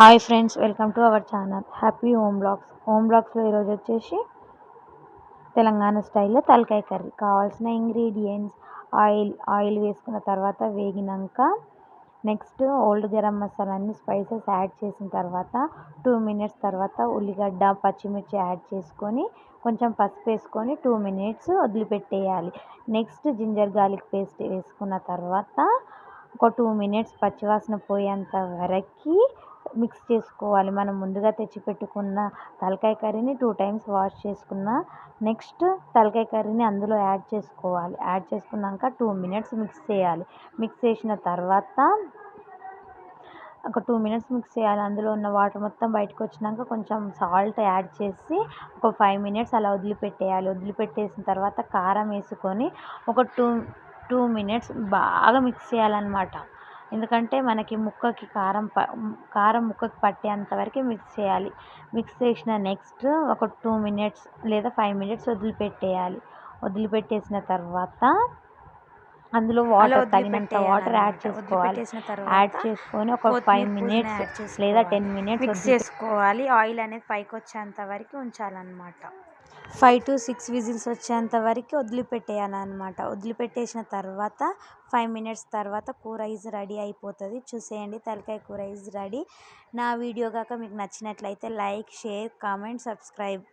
Hi friends welcome to our channel. Happy home blogs. Home బ్లాగ్స్లో ఈరోజు వచ్చేసి తెలంగాణ స్టైల్లో తలకాయ కర్రీ. కావాల్సిన ఇంగ్రీడియంట్స్ ఆయిల్ ఆయిల్ వేసుకున్న తర్వాత వేగినాక నెక్స్ట్ ఓల్డ్ గరం మసాలా అన్ని స్పైసెస్ యాడ్ చేసిన తర్వాత టూ మినిట్స్ తర్వాత ఉల్లిగడ్డ పచ్చిమిర్చి యాడ్ చేసుకొని కొంచెం పసుపు వేసుకొని టూ మినిట్స్ వదిలిపెట్టేయాలి. నెక్స్ట్ జింజర్ గార్లిక్ పేస్ట్ వేసుకున్న తర్వాత ఒక టూ మినిట్స్ పచ్చివాసన పోయేంత వరకు మిక్స్ చేసుకోవాలి. మనం ముందుగా తెచ్చిపెట్టుకున్న తలకాయ కర్రీని టూ టైమ్స్ వాష్ చేసుకున్న నెక్స్ట్ తలకాయ కర్రీని అందులో యాడ్ చేసుకోవాలి. యాడ్ చేసుకున్నాక టూ మినిట్స్ మిక్స్ చేయాలి. మిక్స్ చేసిన తర్వాత ఒక టూ మినిట్స్ మిక్స్ చేయాలి. అందులో ఉన్న వాటర్ మొత్తం బయటకు వచ్చినాక కొంచెం సాల్ట్ యాడ్ చేసి ఒక ఫైవ్ మినిట్స్ అలా వదిలిపెట్టేయాలి. వదిలిపెట్టేసిన తర్వాత కారం వేసుకొని ఒక టూ టూ మినిట్స్ బాగా మిక్స్ చేయాలన్నమాట. ఎందుకంటే మనకి ముక్కకి కారం ప కారం ముక్కకి పట్టేంత వరకు మిక్స్ చేయాలి. మిక్స్ చేసిన నెక్స్ట్ ఒక టూ మినిట్స్ లేదా ఫైవ్ మినిట్స్ వదిలిపెట్టేయాలి. వదిలిపెట్టేసిన తర్వాత అందులో వాటర్ తగినంత వాటర్ యాడ్ చేసుకోవాలి. యాడ్ చేసుకొని ఒక ఫైవ్ మినిట్స్ లేదా టెన్ మినిట్స్ మిక్స్ చేసుకోవాలి. ఆయిల్ అనేది పైకి వచ్చేంత వరకు ఉంచాలన్నమాట. ఫైవ్ టు సిక్స్ విజిల్స్ వచ్చేంత వరకు వదిలిపెట్టేయాలన్నమాట. వదిలిపెట్టేసిన తర్వాత ఫైవ్ మినిట్స్ తర్వాత కూర ఈజ్ రెడీ అయిపోతుంది. చూసేయండి తలకాయ కూర ఈజ్ రెడీ నా వీడియో కాక మీకు నచ్చినట్లయితే లైక్ షేర్ కామెంట్ సబ్స్క్రైబ్.